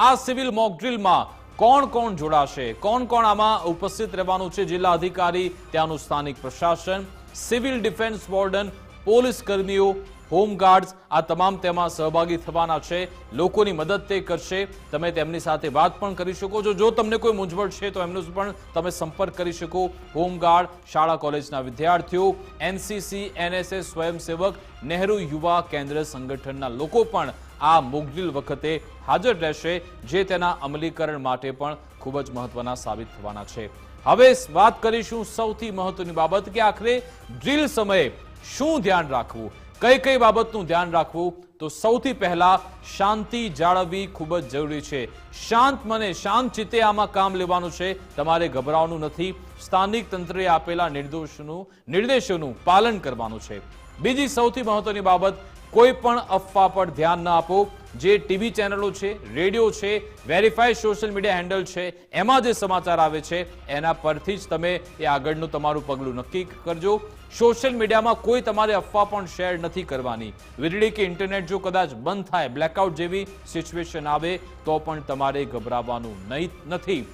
આ સિવિલ મોકડ્રીલમાં કોણ કોણ જોડાશે? કોણ કોણ આમાં ઉપસ્થિત રહેવાનું છે? જિલ્લા અધિકારી, ત્યાંનું સ્થાનિક પ્રશાસન, સિવિલ ડિફેન્સ વોર્ડન, પોલીસ કર્મીઓ હોમગાર્ડ્સ આ તમામ તેમાં સહભાગી થવાના છે. લોકોની મદદ તે કરશે. તમે તેમની સાથે વાત પણ કરી શકો છો. જો તમને કોઈ મૂંઝવણ છે, તો એમનો પણ તમે સંપર્ક કરી શકો. હોમગાર્ડ શાળા કોલેજના વિદ્યાર્થીઓ, એનસીસી, એનએસએસ સ્વયંસેવક, નહેરુ યુવા કેન્દ્ર સંગઠનના લોકો પણ આ મોકડ્રીલ વખતે હાજર રહેશે, જે તેના અમલીકરણ માટે પણ ખૂબ જ મહત્વના સાબિત થવાના છે. હવે વાત કરીશું સૌથી મહત્વની બાબત કે આખરે ડ્રીલ સમયે શું ધ્યાન રાખવું? કઈ કઈ બાબતનું ધ્યાન રાખવું? તો સૌથી પહેલા શાંતિ જાળવવી ખૂબ જ જરૂરી છે. શાંત મને શાંત ચિત્તે આમાં કામ લેવાનું છે. તમારે ગભરાવાનું નથી. સ્થાનિક તંત્રે આપેલા નિર્દોષનું, નિર્દેશોનું પાલન કરવાનું છે. બીજી સૌથી મહત્વની બાબત કોઈ પણ અફવા પર ધ્યાન ન આપો. જે ટીવી ચેનલો છે, રેડિયો છે વેરીફાઈડ સોશિયલ મીડિયા હેન્ડલ છે, એમાં જે સમાચાર આવે છે, એના પરથી જ તમે એ આગળનું તમારું પગલું નક્કી કરજો. સોશિયલ મીડિયામાં કોઈ તમારે અફવા પણ શેર નથી કરવાની. વીજળી કે ઇન્ટરનેટ જો કદાચ બંધ થાય, બ્લેકઆઉટ જેવી સિચ્યુએશન આવે, તો પણ તમારે ગભરાવાનું નહીં, નથી.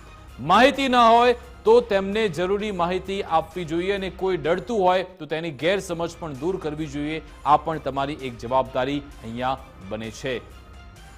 માહિતી ન હોય તો તેમને જરૂરી માહિતી આપવી જોઈએ અને કોઈ ડરતું હોય તો તેની ગેરસમજ પણ દૂર કરવી જોઈએ. આ પણ તમારી એક જવાબદારી અહીંયા બને છે.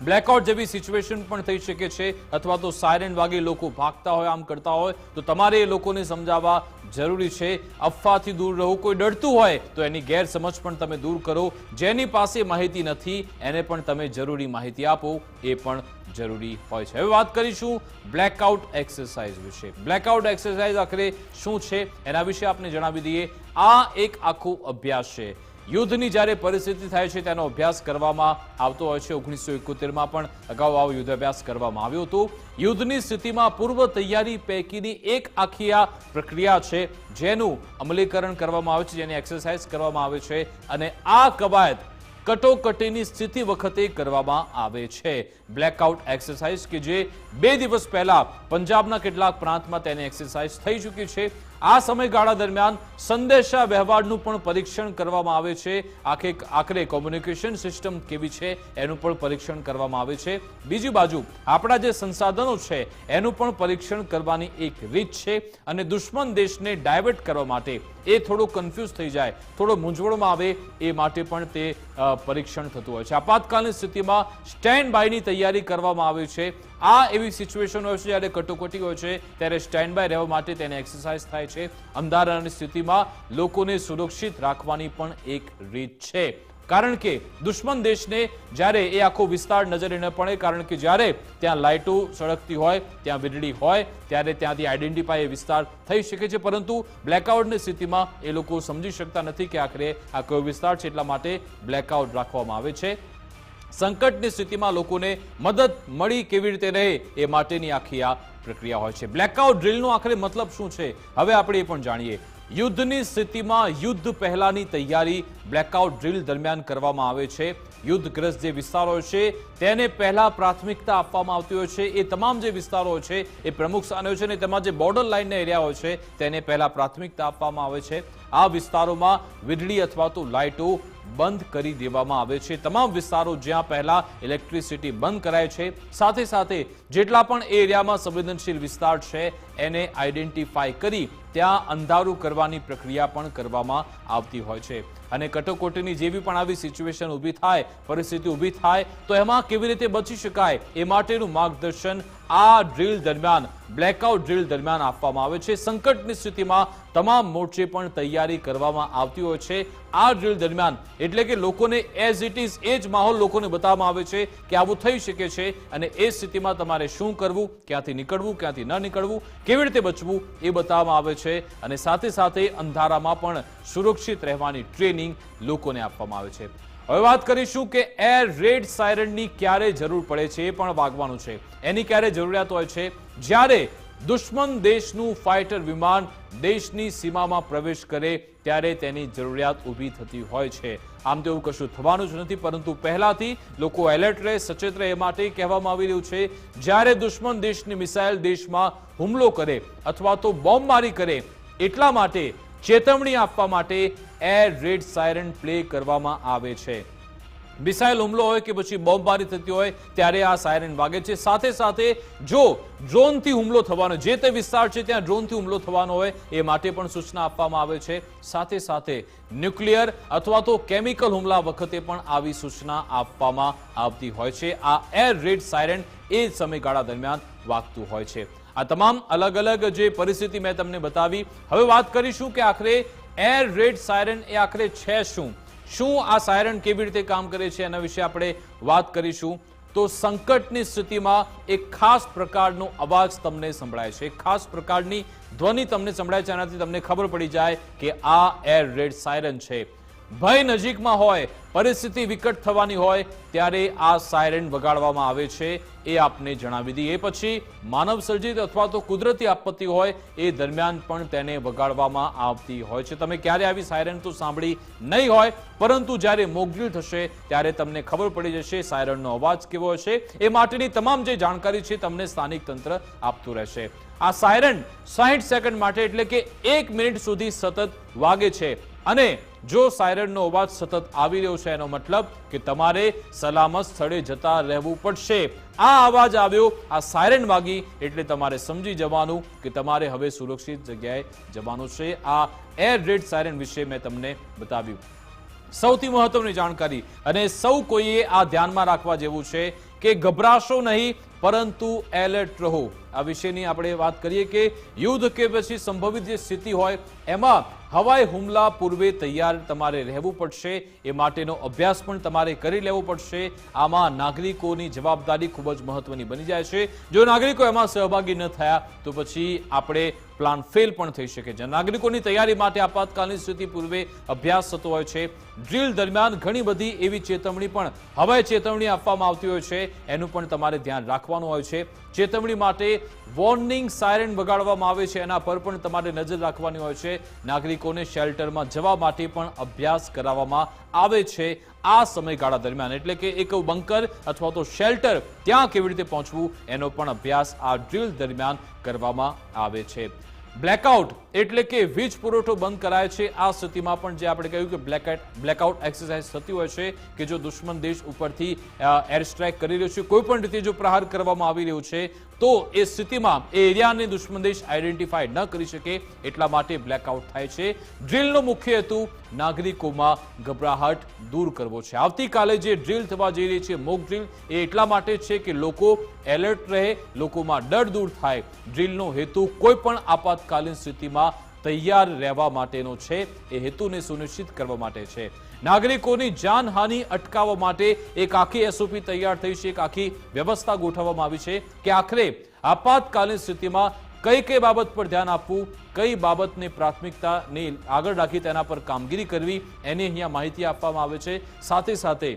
બ્લેકઆઉટ જેવી સિચ્યુએશન પણ થઈ શકે છે અથવા તો સાયરન વાગે લોકો ભાગતા હોય, આમ કરતા હોય, તો તમારે એ લોકોને સમજાવવા જરૂરી છે. અફવાથી દૂર રહો, કોઈ ડરતું હોય તો એની ગેરસમજ પણ તમે દૂર કરો. જેની પાસે માહિતી નથી, એને પણ તમે જરૂરી માહિતી આપો, એ પણ જરૂરી હોય છે. હવે વાત કરીશું બ્લેકઆઉટ એક્સરસાઇઝ વિશે. બ્લેકઆઉટ એક્સરસાઇઝ આખરે શું છે એના વિશે આપને જણાવી દઈએ. આ એક આખો અભ્યાસ છે. યુદ્ધની જ્યારે પરિસ્થિતિ થાય છે તેનો અભ્યાસ કરવામાં આવતો હોય છે. ઓગણીસો એકોતેરમાં પણ અગાઉ આવો યુદ્ધ અભ્યાસ કરવામાં આવ્યો હતો. યુદ્ધની સ્થિતિમાં પૂર્વ તૈયારી પૈકીની એક આખી આ પ્રક્રિયા છે જેનું અમલીકરણ કરવામાં આવે છે, જેની એક્સરસાઇઝ કરવામાં આવે છે. અને આ કવાયત કટોકટીની સ્થિતિ વખતે કરવામાં આવે છે. બ્લેકઆઉટ એક્સરસાઇઝ કે જે બે દિવસ પહેલા પંજાબના કેટલાક પ્રાંતમાં તેની એક્સરસાઇઝ થઈ ચૂકી છે. આ સમયગાળા દરમિયાન સંદેશા વ્યવહારનું પણ પરીક્ષણ કરવામાં આવે છે. આખે આખરે કોમ્યુનિકેશન સિસ્ટમ કેવી છે એનું પણ પરીક્ષણ કરવામાં આવે છે. બીજી બાજુ આપણા જે સંસાધનો છે એનું પણ પરીક્ષણ કરવાની એક રીત છે અને દુશ્મન દેશને ડાયવર્ટ કરવા માટે એ થોડો કન્ફ્યુઝ થઈ જાય. થોડો મૂંઝવણમાં આવે એ માટે પણ તે પરીક્ષણ થતું હોય છે. આપાતકાલીન સ્થિતિમાં સ્ટેન્ડ બાયની તૈયારી કરવામાં આવે છે. આ એવી સિચ્યુએશન હોય છે જ્યારે કટોકટી હોય છે, ત્યારે સ્ટેન્ડ બાય રહેવા માટે તેને એક્સરસાઇઝ થાય છે. અંધારાની સ્થિતિમાં લોકોને સુરક્ષિત રાખવાની પણ એક રીત છે. કારણ કે દુશ્મન દેશને જ્યારે એ આખો વિસ્તાર નજરે ન પડે, કારણ કે જ્યારે ત્યાં લાઇટો સળગતી હોય, ત્યાં વીજળી હોય, ત્યારે ત્યાંથી આઈડેન્ટિફાય એ વિસ્તાર થઈ શકે છે. પરંતુ બ્લેકઆઉટની સ્થિતિમાં એ લોકો સમજી શકતા નથી કે આખરે આ કયો વિસ્તાર છે એટલા માટે બ્લેકઆઉટ રાખવામાં આવે છે. સંકટની સ્થિતિમાં લોકોને મદદ મળી કેવી રીતે રહે એ માટેની આખી આ પ્રક્રિયા હોય છે. બ્લેકઆઉટ ડ્રીલનો આખરે મતલબ શું છે? હવે આપણે એ પણ જાણીએ. યુદ્ધની સ્થિતિમાં યુદ્ધ પહેલાની તૈયારી બ્લેકઆઉટ ડ્રીલ દરમિયાન કરવામાં આવે છે. યુદ્ધગ્રસ્ત જે વિસ્તારો છે, તેને પહેલા પ્રાથમિકતા આપવામાં આવતી હોય છે. એ તમામ જે વિસ્તારો છે, એ પ્રમુખ સ્થાનો છે અને તેમાં જે બોર્ડર લાઇનના એરિયાઓ છે, તેને પહેલા પ્રાથમિકતા આપવામાં આવે છે. આ વિસ્તારોમાં વીજળી અથવા તો લાઇટો બંધ કરી દેવામાં આવે છે. તમામ વિસ્તારો જ્યાં પહેલા ઇલેક્ટ્રિસિટી બંધ કરાય છે. સાથે સાથે જેટલા પણ એરિયામાં સંવેદનશીલ વિસ્તાર છે, એને આઈડેન્ટિફાઈ કરી ત્યાં અંધારું કરવાની પ્રક્રિયા પણ કરવામાં આવતી હોય છે. અને કટોકટીની જેવી પણ આવી સિચ્યુએશન ઊભી થાય, પરિસ્થિતિ ઊભી થાય, તો એમાં કેવી રીતે બચી શકાય એ માટેનું માર્ગદર્શન આ ડ્રીલ દરમિયાન બ્લેકઆઉટ ડ્રીલ દરમિયાન આપવામાં આવે છે. સંકટની સ્થિતિમાં તમામ મોરચે પણ તૈયારી કરવામાં આવતી હોય છે. આ ડ્રીલ દરમિયાન, એટલે કે લોકોને એઝ ઇટ ઇઝ એ જ માહોલ લોકોને બતાવવામાં આવે છે કે આવું થઈ શકે છે અને એ સ્થિતિમાં તમારે શું કરવું, ક્યાંથી નીકળવું, ક્યાંથી ન નીકળવું, કેવી રીતે બચવું એ બતાવવામાં આવે છે. અને સાથે સાથે અંધારામાં પણ સુરક્ષિત રહેવાની ટ્રેનિંગ લોકોને આપવામાં આવે છે. હવે વાત કરીશું કે એર રેડ સાયરનની ક્યારે જરૂર પડે છે એ પણ વાગવાનું છે. એની ક્યારે જરૂરિયાત હોય છે? જ્યારે દુશ્મન દેશનું ફાઇટર વિમાન દેશની સીમામાં પ્રવેશ કરે, ત્યારે તેની જરૂરિયાત ઊભી થતી હોય છે. આમ તો એવું કશું થવાનું જ નથી, પરંતુ પહેલાથી લોકો એલર્ટ રહે, સચેત રહે એ માટે કહેવામાં આવી રહ્યું છે. જ્યારે દુશ્મન દેશની મિસાઇલ દેશમાં હુમલો કરે અથવા તો બોમ્બમારી કરે, એટલા માટે ચેતવણી આપવા માટે એર રેડ સાયરન પ્લે કરવામાં આવે છે. મિસાઇલ હુમલો હોય કે પછી બોમ્બમારી થતી હોય, ત્યારે આ સાયરન વાગે છે. સાથે સાથે જો ડ્રોનથી હુમલો થવાનો, જે તે વિસ્તાર છે ત્યાં ડ્રોનથી હુમલો થવાનો હોય, એ માટે પણ સૂચના આપવામાં આવે છે. સાથે સાથે ન્યુક્લિયર અથવા તો કેમિકલ હુમલા વખતે પણ આવી સૂચના આપવામાં આવતી હોય છે. આ એર રેડ સાયરન એ સમયગાળા દરમિયાન વાગતું હોય છે. આ તમામ અલગ અલગ જે પરિસ્થિતિ મેં તમને બતાવી. હવે વાત કરીશું કે આખરે એર રેડ સાયરન એ આખરે છે શું? શું આ સાયરન કેવી રીતે કામ કરે છે એના વિશે આપણે વાત કરીશું. તો સંકટની સ્થિતિમાં એક ખાસ પ્રકારનો અવાજ તમને સંભળાય છે. એક ખાસ પ્રકારની ધ્વનિ તમને સંભળાય છે. એનાથી તમને ખબર પડી જાય કે આ એર રેડ સાયરન છે. ભય નજીકમાં હોય, પરિસ્થિતિ વિકટ થવાની હોય, ત્યારે આ સાયરન વગાડવામાં આવે છે એ આપને જણાવી દઈએ. પછી માનવ સર્જિત અથવા તો કુદરતી આપત્તિ હોય, એ દરમિયાન પણ તેને વગાડવામાં આવતી હોય છે. તમે ક્યારે આવી સાયરન તો સાંભળી નહીં હોય, પરંતુ જ્યારે મોકડ્રીલ થશે, ત્યારે તમને ખબર પડી જશે સાયરનનો અવાજ કેવો હશે. એ માટેની તમામ જે જાણકારી છે તમને સ્થાનિક તંત્ર આપતું રહેશે. આ સાયરન સાહીઠ સેકન્ડ માટે એટલે કે એક મિનિટ સુધી સતત વાગે છે. અને જો સાયરનનો અવાજ સતત આવી રહ્યો છે, એનો મતલબ કે તમારે સલામત સ્થળે જતા રહેવું પડશે. આ અવાજ આવ્યો, આ સાયરન વાગી, એટલે તમારે સમજી જવાનું કે તમારે હવે સુરક્ષિત જગ્યાએ જવાનું છે. આ એર રેડ સાયરન વિશે મેં તમને બતાવ્યું. સૌથી મહત્વની જાણકારી, અને સૌ કોઈએ આ ધ્યાનમાં રાખવા જેવું છે કે ગભરાશો નહીં પરંતુ એલર્ટ રહો. આ વિશેની આપણે વાત કરીએ કે યુદ્ધ કે પછી સંભવિત જે સ્થિતિ હોય, એમાં હવાઈ હુમલા પૂર્વે તૈયાર તમારે રહેવું પડશે. એ માટેનો અભ્યાસ પણ તમારે કરી લેવો પડશે. આમાં નાગરિકોની જવાબદારી ખૂબ જ મહત્વની બની જાય છે. જો નાગરિકો એમાં સહભાગી ન થયા, તો પછી આપણે પ્લાન ફેલ પણ થઈ શકે છે. નાગરિકોની તૈયારી માટે આપાતકાલીન સ્થિતિ પૂર્વે અભ્યાસ થતો હોય છે. ડ્રીલ દરમિયાન ઘણી બધી એવી ચેતવણી પણ હવાઈ ચેતવણી આપવામાં આવતી હોય છે. એનું પણ તમારે ધ્યાન રાખવાનું હોય છે. ચેતવણી માટે વોર્નિંગ સાયરન વગાડવામાં આવે છે. એના પર પણ તમારે નજર રાખવાની હોય છે. નાગરિકોને શેલ્ટરમાં જવા માટે પણ અભ્યાસ કરાવવામાં આવે છે આ સમયગાળા દરમિયાન. એટલે કે એક બંકર અથવા તો શેલ્ટર ત્યાં કેવી રીતે પહોંચવું એનો પણ અભ્યાસ આ ડ્રીલ દરમિયાન કરવામાં આવે છે. બ્લેકઆઉટ એટલે કે વીજ પુરવઠો બંધ કરાય છે. આ સ્થિતિમાં પણ જે આપણે કહ્યું કે બ્લેકઆઉટ બ્લેકઆઉટ એક્સરસાઇઝ થતી હોય છે કે જો દુશ્મન દેશ ઉપરથી એર સ્ટ્રાઇક કરી રહ્યો છે, કોઈ પણ રીતે જો પ્રહાર કરવામાં આવી રહ્યું છે તો એ સ્થિતિમાં એરિયાને દુશ્મન દેશ આઈડેન્ટિફાઈ ન કરી શકે એટલા માટે બ્લેકઆઉટ થાય છે. ડ્રીલનો મુખ્ય હેતુ નાગરિકોમાં ગભરાહટ દૂર કરવો છે. આવતીકાલે જે ડ્રીલ થવા જઈ રહી છે મોક ડ્રીલ એ એટલા માટે છે કે લોકો એલર્ટ રહે, લોકોમાં ડર દૂર થાય. ડ્રીલનો હેતુ કોઈ પણ આપાતકાલીન સ્થિતિમાં તૈયાર રહેવા માટેનો છે. એ હેતુને સુનિશ્ચિત કરવા માટે છે. નાગરિકોની જાનહાનિ અટકાવવા માટે એક આખી એસઓપી તૈયાર થઈ છે. એક આખી વ્યવસ્થા ગોઠવવામાં આવી છે કે આખરે આપાતકાલીન સ્થિતિમાં કઈ કઈ બાબત પર ધ્યાન આપવું, કઈ બાબતને પ્રાથમિકતાને આગળ રાખી તેના પર કામગીરી કરવી, એની અહીંયા માહિતી આપવામાં આવે છે. સાથે સાથે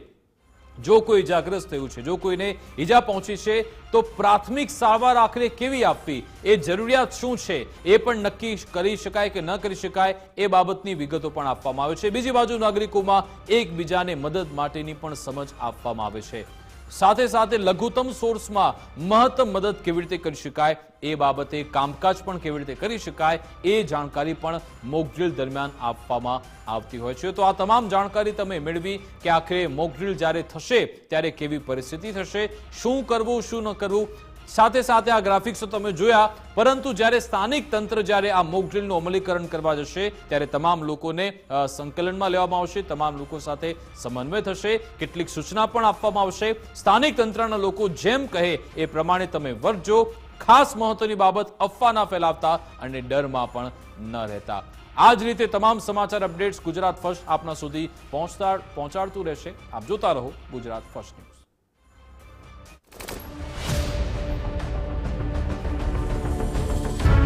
જો કોઈ ઇજાગ્રસ્ત થયું છે, જો કોઈને ઈજા પહોંચી છે, તો પ્રાથમિક સારવાર આખરે કેવી આપવી? એ જરૂરિયાત શું છે? એ પણ નક્કી કરી શકાય કે ન કરી શકાય, એ બાબતની વિગતો પણ આપવામાં આવે છે. બીજી બાજુ નાગરિકોમાં એકબીજાને મદદ માટેની પણ સમજ આપવામાં આવે છે. સાથે સાથે લઘુત્તમ સોર્સમાં મહત્તમ મદદ કેવી રીતે કરી શકાય, એ બાબતે કામકાજ પણ કેવી રીતે કરી શકાય, એ જાણકારી પણ મોકડ્રીલ દરમિયાન આપવામાં આવતી હોય છે. તો આ તમામ જાણકારી તમે મેળવી કે આખરે મોકડ્રીલ જ્યારે થશે, ત્યારે કેવી પરિસ્થિતિ થશે, શું કરવું, શું ન કરવું સાથે સાથે આ ગ્રાફિક્સ તમે જોયા, પરંતુ જ્યારે સ્થાનિક તંત્ર જ્યારે આ મોક ડ્રીલનું અમલીકરણ કરવા જશે, ત્યારે તમામ લોકોને સંકલનમાં લેવામાં આવશે, તમામ લોકો સાથે સમન્વય થશે, કેટલીક સૂચના પણ આપવામાં આવશે. સ્થાનિક તંત્રના લોકો જેમ કહે એ પ્રમાણે તમે વર્જો ખાસ મહત્વની બાબત અફવા ના ફેલાવતા અને ડરમાં પણ ન રહેતા. આ જ રીતે તમામ સમાચાર અપડેટ્સ ગુજરાત ફર્સ્ટ આપના સુધી પહોંચતા, પહોંચાડતું રહેશે. આપ જોતા રહો ગુજરાત ફર્સ્ટ ન્યૂઝ.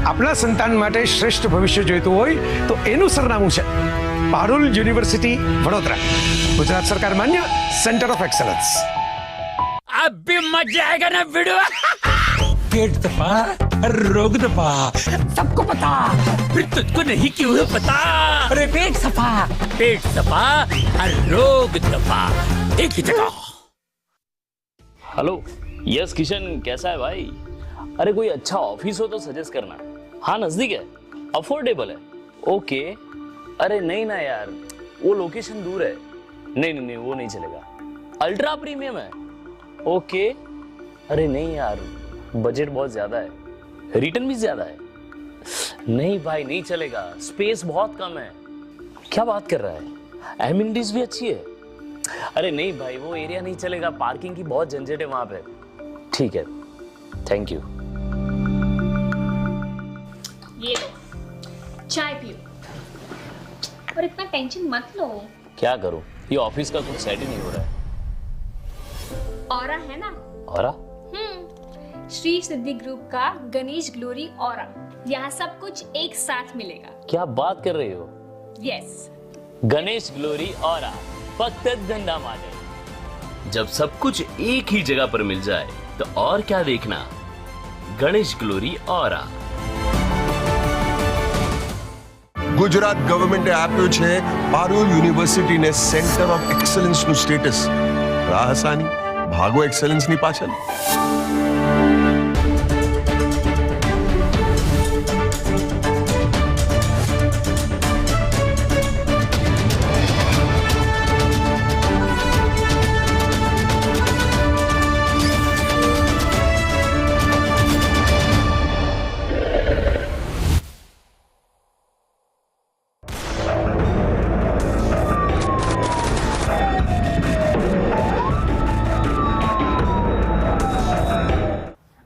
આપણા સંતાન માટે શ્રેષ્ઠ ભવિષ્ય જોઈતું હોય તો એનું સરનામું છે પારુલ યુનિવર્સિટી વડોદરા ગુજરાત સરકાર માન્ય સેન્ટર ઓફ એક્સલન્સ अब भी मजा आएगा ना वीडियो पेट दबा रोग दबा सबको पता फिर तुझको नहीं क्यों है पता अरे पेट सफा पेट सफा हर रोग दबा एक ही जगह हेलो यस किशन कैसा है भाई अरे कोई अच्छा ऑफिस हो तो सजेस्ट करना हाँ नज़दीक है। अफोर्डेबल है। ओके अरे, नहीं ना यार। वो लोकेशन दूर है। नहीं नहीं नहीं, वो नहीं चलेगा। अल्ट्रा प्रीमियम है। ओके अरे, नहीं यार। बजट बहुत ज़्यादा है। रिटर्न भी ज़्यादा है। नहीं भाई, नहीं चलेगा। स्पेस बहुत कम है। क्या बात कर रहा है? एमिनिटीज भी अच्छी है। अरे, नहीं भाई, वो एरिया नहीं चलेगा। पार्किंग की बहुत झंझट है वहाँ पे। ठीक है। थैंक यू ये लो। चाय पियो। और इतना टेंशन मत लो। क्या करूँ? ये ऑफ़िस का कुछ सेट ही नहीं हो रहा है। और है ना? और हम्म। श्री सिद्धि ग्रुप का गणेश ग्लोरी और यहाँ सब कुछ एक साथ मिलेगा। क्या बात कर रहे हो? यस गणेश ग्लोरी और फक्त धंधा माने जब सब कुछ एक ही जगह पर मिल जाए तो और क्या देखना? गणेश ग्लोरी और ગુજરાત ગવર્મેન્ટે આપ્યું છે પારુલ યુનિવર્સિટીને સેન્ટર ઓફ એક્સલન્સનું સ્ટેટસ રાહસાની ભાગો એક્સલન્સની પાછળ.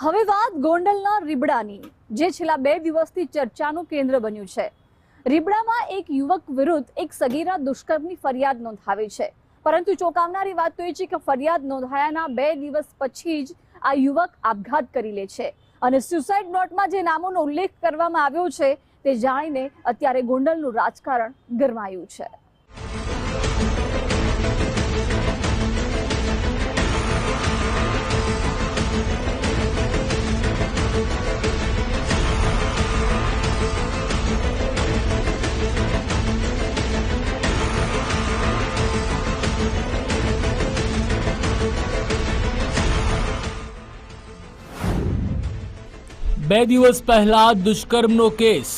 હવે વાત ગોંડલના રીબડાની, જે છેલ્લા બે દિવસથી ચર્ચાનું કેન્દ્ર બન્યું છે. રીબડામાં એક યુવક વિરુદ્ધ એક સગીરા દુષ્કર્મની ફરિયાદ નોંધાવી છે. પરંતુ ચોંકાવનારી વાત તો એ છે કે ફરિયાદ નોંધાયાના બે દિવસ પછી જ આ યુવક આપઘાત કરી લે છે. અને સ્યુસાઇડ નોટમાં જે નામોનો ઉલ્લેખ કરવામાં આવ્યો છે, તે જાણીને અત્યારે ગોંડલનું રાજકારણ ગરમાયું છે. બે દિવસ પહેલા દુષ્કર્મનો કેસ.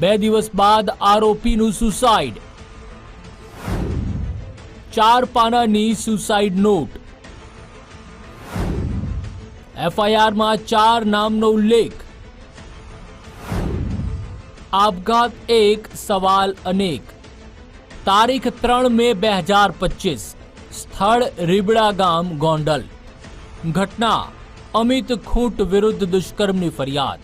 બે દિવસ બાદ આરોપીનું સુસાઇડ. ચાર પાનાની સુસાઇડ નોટ. એફઆઈઆરમાં ચાર નામનો ઉલ્લેખ. આપઘાત એક, સવાલ અનેક. તારીખ ત્રણ મે બે હજાર પચીસ. સ્થળ રીબડા ગામ ગોંડલ. ઘટના અમિત ખૂંટ વિરુદ્ધ દુષ્કર્મની ફરિયાદ.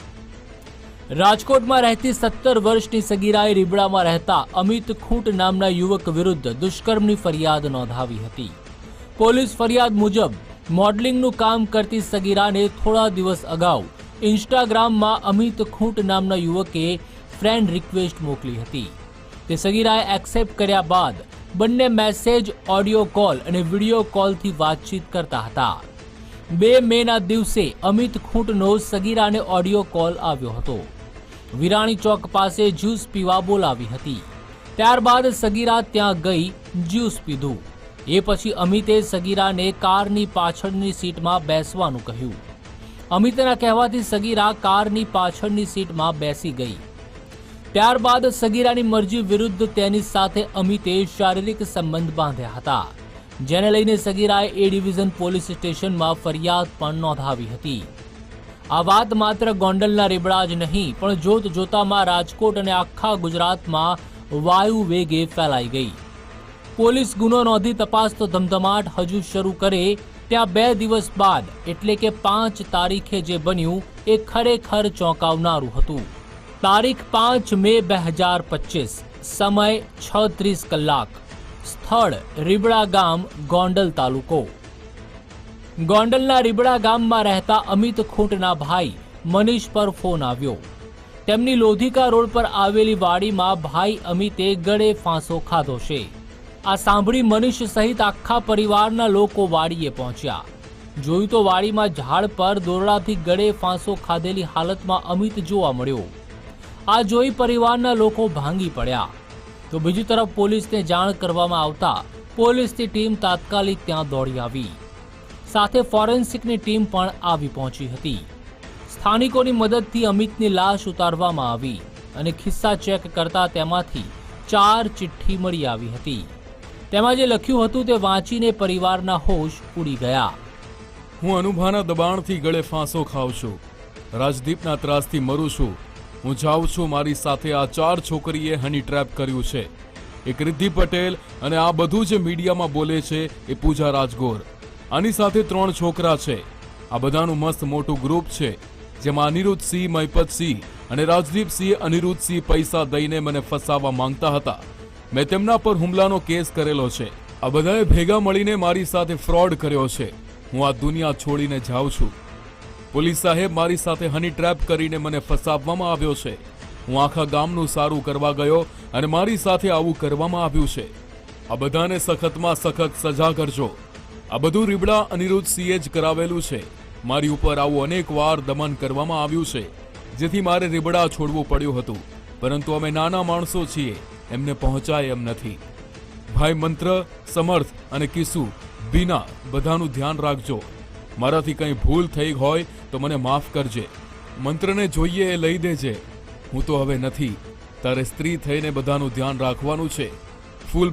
રાજકોટમાં રહેતી સત્તર વર્ષની સગીરાએ રીબડામાં રહેતા અમિત ખૂંટ નામના યુવક વિરુદ્ધ દુષ્કર્મની ફરિયાદ નોંધાવી હતી. પોલીસ ફરિયાદ મુજબ, મોડલિંગનું કામ કરતી સગીરાને થોડા દિવસ અગાઉ ઇન્સ્ટાગ્રામમાં અમિત ખૂંટ નામના યુવકે ફ્રેન્ડ રિક્વેસ્ટ મોકલી હતી. તે સગીરાએ એક્સેપ્ટ કર્યા બાદ બંને મેસેજ ઓડિયો કોલ અને વિડિયો કોલથી વાતચીત કરતા હતા. બે મેના દિવસે અમિત ખૂંટનો સગીરાને ઓડિયો કોલ આવ્યો હતો. વિરાણી ચોક પાસે જ્યુસ પીવા બોલાવી હતી. ત્યારબાદ સગીરા ત્યાં ગઈ, જ્યુસ પીધું. એ પછી અમિતે સગીરાને કારની પાછળની સીટમાં બેસવાનું કહ્યું. અમિતના કહેવાથી સગીરા કારની પાછળની સીટમાં બેસી ગઈ. ત્યારબાદ સગીરાની મરજી વિરુદ્ધ તેની સાથે અમિતે શારીરિક સંબંધ બાંધ્યા હતા. જેને લઈને સગીરાએ એ ડિવિઝન પોલીસ સ્ટેશનમાં ફરિયાદ પણ નોંધાવી હતી. આ વાત માત્ર ગોંડલના રીબડા જ નહીં, પણ જોત જોતામાં રાજકોટ અને આખા ગુજરાતમાં વાયુ વેગે ફેલાઈ ગઈ. પોલીસ ગુનો નોંધી તપાસ તો ધમધમાટ હજુ શરૂ કરે, ત્યાં બે દિવસ બાદ, એટલે કે પાંચ તારીખે જે બન્યું, એ ખરેખર ચોંકાવનારું હતું. તારીખ પાંચ મે બે હજાર પચીસ, સમય છ ત્રીસ કલાક. સ્થળ રીબડા ગામ ગોંડલ તાલુકો. ગોંડલના રીબડા ગામમાં રહેતા અમિત ખૂંટના ભાઈ મનીષ પર ફોન આવ્યો. તેમની લોધિકા રોડ પર આવેલી વાડીમાં ભાઈ અમિતે ગળે ફાંસો ખાધો છે. આ સાંભળી મનીષ સહિત આખા પરિવારના લોકો વાડીએ પહોંચ્યા. જોયું તો વાડીમાં ઝાડ પર દોરડાથી ગળે ફાંસો ખાધેલી હાલતમાં અમિત જોવા મળ્યો. આ જોઈ પરિવારના લોકો ભાંગી પડ્યા. તો બીજી તરફ પોલીસને જાણ કરવામાં આવતા પોલીસની ટીમ તાત્કાલિક ત્યાં દોડી આવી. સાથે ફોરેન્સિકની ટીમ પણ આવી પહોંચી હતી. સ્થાનિકોની મદદથી અમિતની લાશ ઉતારવામાં આવી અને ખિસ્સા ચેક કરતા તેમાંથી ચાર ચિઠ્ઠી મળી આવી હતી. તેમાં જે લખ્યું હતું તે વાંચીને પરિવારના હોશ ઉડી ગયા. હું અનુભાના દબાણથી ગળે ફાંસો ખાઉં છું. રાજદીપના ત્રાસથી મરું છું. હું જાઉં છું મારી સાથે આ ચાર છોકરીએ હની ટ્રેપ કર્યું છે. એક રિદ્ધિ પટેલ અને આ બધું જે મીડિયામાં બોલે છે એ પૂજા રાજગોર. આની સાથે ત્રણ છોકરા છે. આ બધાનું મસ્ત મોટું ગ્રુપ છે. જેમાં અનિરુદ્ધ સિંહ, મહિપત સિંહ અને રાજદીપ સિંહ અનિરુદ્ધ સિંહ પૈસા દઈને મને ફસાવવા માંગતા હતા. મેં તેમના પર હુમલાનો કેસ કરેલો છે. આ બધાએ ભેગા મળીને મારી સાથે ફ્રોડ કર્યો છે. હું આ દુનિયા છોડીને જાઉં છું. પોલીસ સાહેબ મારી સાથે હની ટ્રેપ કરીને મને ફસાવવામાં આવ્યો છે. હું આખા ગામનું સારું કરવા ગયો અને મારી સાથે આવું કરવામાં આવ્યું છે. આ બધાને સખતમાં સખત સજા કરજો. આ બધું રીબડા અનિરુદ્ધ સિંહે જ કરાવેલું છે. મારી ઉપર આવું અનેક વાર દમન કરવામાં આવ્યું છે, જેથી મારે રીબડા છોડવું પડ્યું હતું. પરંતુ અમે નાના માણસો છીએ, એમને પહોંચાય એમ નથી. ભાઈ મંત્ર, સમર્થ અને કિસુ બીના બધાનું ધ્યાન રાખજો. મારાથી કંઈ ભૂલ થઈ હોય તો મને માફ કરજે. મંત્રને જોઈએ એ લઈ દેજે. હું તો હવે નથી. તારે સ્ત્રી થઈને બધાનું ધ્યાન રાખવાનું છે.